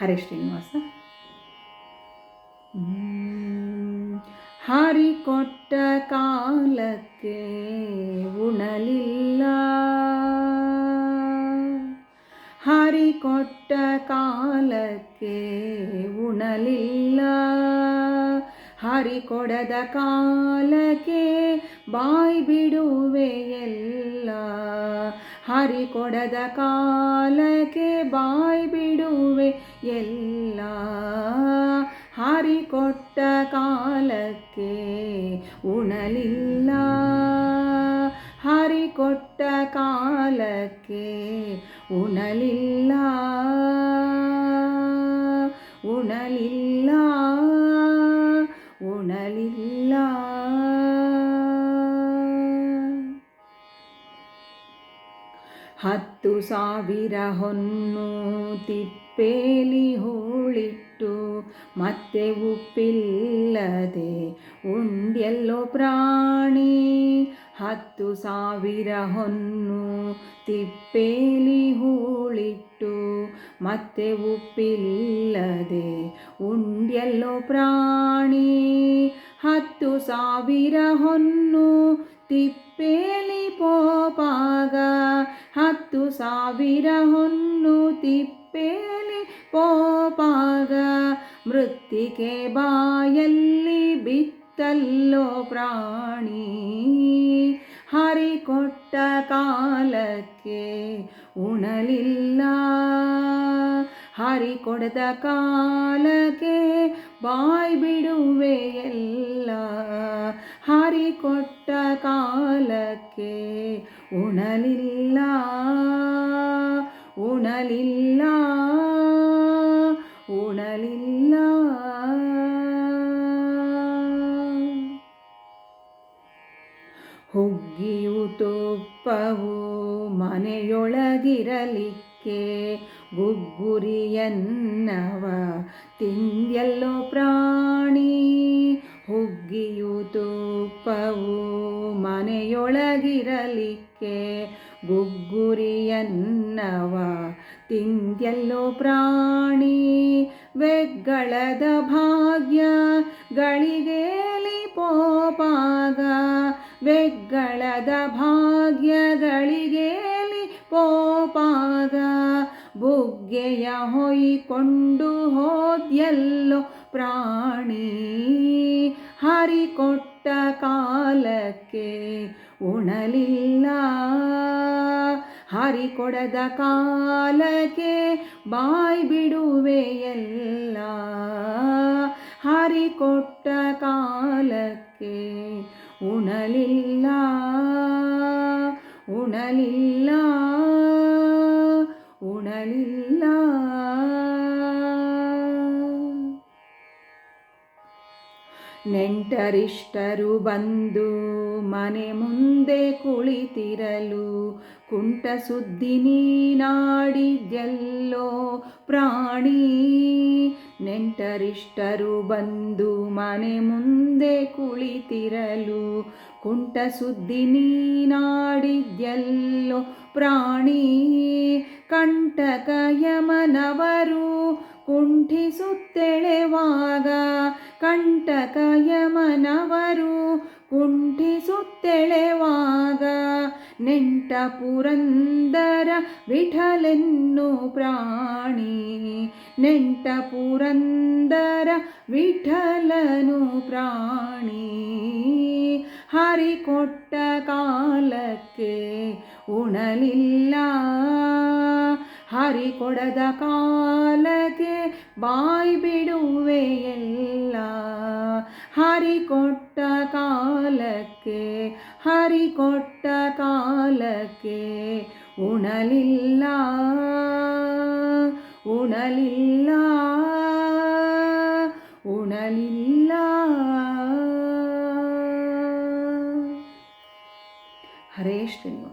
ಹರೇ ಶ್ರೀನಿವಾಸ. ಹರಿ ಕೊಟ್ಟ ಕಾಲಕ್ಕೆ ಉಣಲಿಲ್ಲ. ಹರಿ ಕೊಟ್ಟ ಕಾಲಕ್ಕೆ ಉಣಲಿಲ್ಲ. ಹರಿ ಕೊಡದ ಕಾಲಕ್ಕೆ ಬಾಯ್ ಬಿಡುವೆ ಹರಿ ಕೊಡದ ಕಾಲಕ್ಕೆ ಬಾಯಿ ಬಿಡುವೆ ಎಲ್ಲ. ಹರಿ ಕೊಟ್ಟ ಕಾಲಕ್ಕೆ ಉಣಲಿಲ್ಲ. ಹರಿ ಕೊಟ್ಟ ಕಾಲಕ್ಕೆ ಉಣಲಿಲ್ಲ. ಉಣಲಿಲ್ಲ. ಹತ್ತು ಸಾವಿರ ಹೊನ್ನು ತಿಪ್ಪೇಲಿ ಹೂಳಿಟ್ಟು, ಮತ್ತೆ ಉಪ್ಪಿಲ್ಲದೆ ಉಂಡೆಲ್ಲೋ ಪ್ರಾಣಿ. ಹತ್ತು ಸಾವಿರ ಹೊನ್ನು ತಿಪ್ಪೇಲಿ ಹೂಳಿಟ್ಟು, ಮತ್ತೆ ಉಪ್ಪಿಲ್ಲದೆ ಉಂಡೆಲ್ಲೋ ಪ್ರಾಣಿ. ಹತ್ತು ಸಾವಿರ ಹೊನ್ನು ತಿಪ್ಪೇಲಿ ಪೋಪಾಗ ಹತ್ತು ಸಾವಿರ ಹೊನ್ನು ತಿಪ್ಪೇಲಿ ಪೋಪಾಗ. ಮೃತ್ತಿಕೆ ಬಾಯಲ್ಲಿ ಬಿತ್ತಲ್ಲೋ ಪ್ರಾಣಿ. ಹರಿಕೊಟ್ಟ ಕಾಲಕ್ಕೆ ಉಣಲಿಲ್ಲ. ಹರಿ ಕೊಡದ ಕಾಲಕ್ಕೆ ಬಾಯ್ ಬಿಡುವೆ ಎಲ್ಲ ಹರಿ ಕೊಟ್ಟ ಕಾಲಕ್ಕೆ ಉಣಲಿಲ್ಲ ಉಣಲಿಲ್ಲ ಉಣಲಿಲ್ಲ ಹುಗ್ಗಿಯು ತುಪ್ಪವು ಮನೆಯೊಳಗಿರಲಿಕ್ಕೆ ಗುಗ್ಗುರಿಯನ್ನವ ತಿಂದ್ಯಲ್ಲೋ ಪ್ರಾಣಿ ಹುಗ್ಗಿಯು ತುಪ್ಪವು ಮನೆಯೊಳಗಿರಲಿಕ್ಕೆ ಗುಗ್ಗುರಿಯನ್ನವ ತಿಂದ್ಯಲ್ಲೋ ಪ್ರಾಣಿ ವೆಗ್ಗಳದ ಭಾಗ್ಯ ಗಳಿಗೇಲಿ ಪೋಪಾಗ ವೆಗ್ಗಳದ ಭಾಗ್ಯಗಳಿಗೇಲಿ ಪೋಪಾಗ ಬುಗ್ಗೆಯ ಹೊಯ್ಕೊಂಡು ಹೋದ್ಯಲ್ಲೋ ಪ್ರಾಣಿ ಹರಿ ಕೊಟ್ಟ ಕಾಲಕ್ಕೆ ಉಣಲಿಲ್ಲ. ಹರಿ ಕೊಡದ ಕಾಲಕ್ಕೆ ಬಾಯ್ ಎಲ್ಲ. ಹರಿ ಕೊಟ್ಟ ಕಾಲಕ್ಕೆ ಉಣಲಿಲ್ಲ. ಉಣಲಿಲ್ಲ. ಉಣಲಿಲ್ಲ. ನೆಂಟರಿಷ್ಟರು ಬಂದು ಮನೆ ಮುಂದೆ ಕುಳಿತಿರಲು ಕುಂಟ ಸುದ್ದಿ ನೀನಾಡಿದ್ಯಲ್ಲೋ ಪ್ರಾಣಿ. ನೆಂಟರಿಷ್ಟರು ಬಂದು ಮನೆ ಮುಂದೆ ಕುಳಿತಿರಲು ಕುಂಟ ಸುದ್ದಿ ನೀನಾಡಿದ್ಯಲ್ಲೋ ಪ್ರಾಣಿ. ಕಂಟಕ ಯಮನವರು ಕುಂಠಿಸುತ್ತೆಳೆವಾಗ ಕಂಟಕಯಮನವರು ಕುಂಠಿಸುತ್ತೆಳೆವಾಗ ನೆಂಟ ಪುರಂದರ ವಿಠಲೆನ್ನು ಪ್ರಾಣಿ ನೆಂಟ ಪುರಂದರ ವಿಠಲನು ಪ್ರಾಣಿ ಹರಿಕೊಟ್ಟ ಕಾಲಕ್ಕೆ ಉಣಲಿಲ್ಲ ಹರಿ ಕೊಡದ ಕಾಲಕ್ಕೆ ಬಾಯ್ ಬಿಡುವೆ ಎಲ್ಲ. ಹರಿ ಕೊಟ್ಟ ಕಾಲಕ್ಕೆ ಹರಿ ಕೊಟ್ಟ ಕಾಲಕ್ಕೆ ಉಣಲಿಲ್ಲ ಉಣಲಿಲ್ಲ ಉಣಲಿಲ್ಲ. ಹರೇ ಶ್ರೀನಿವಾಸ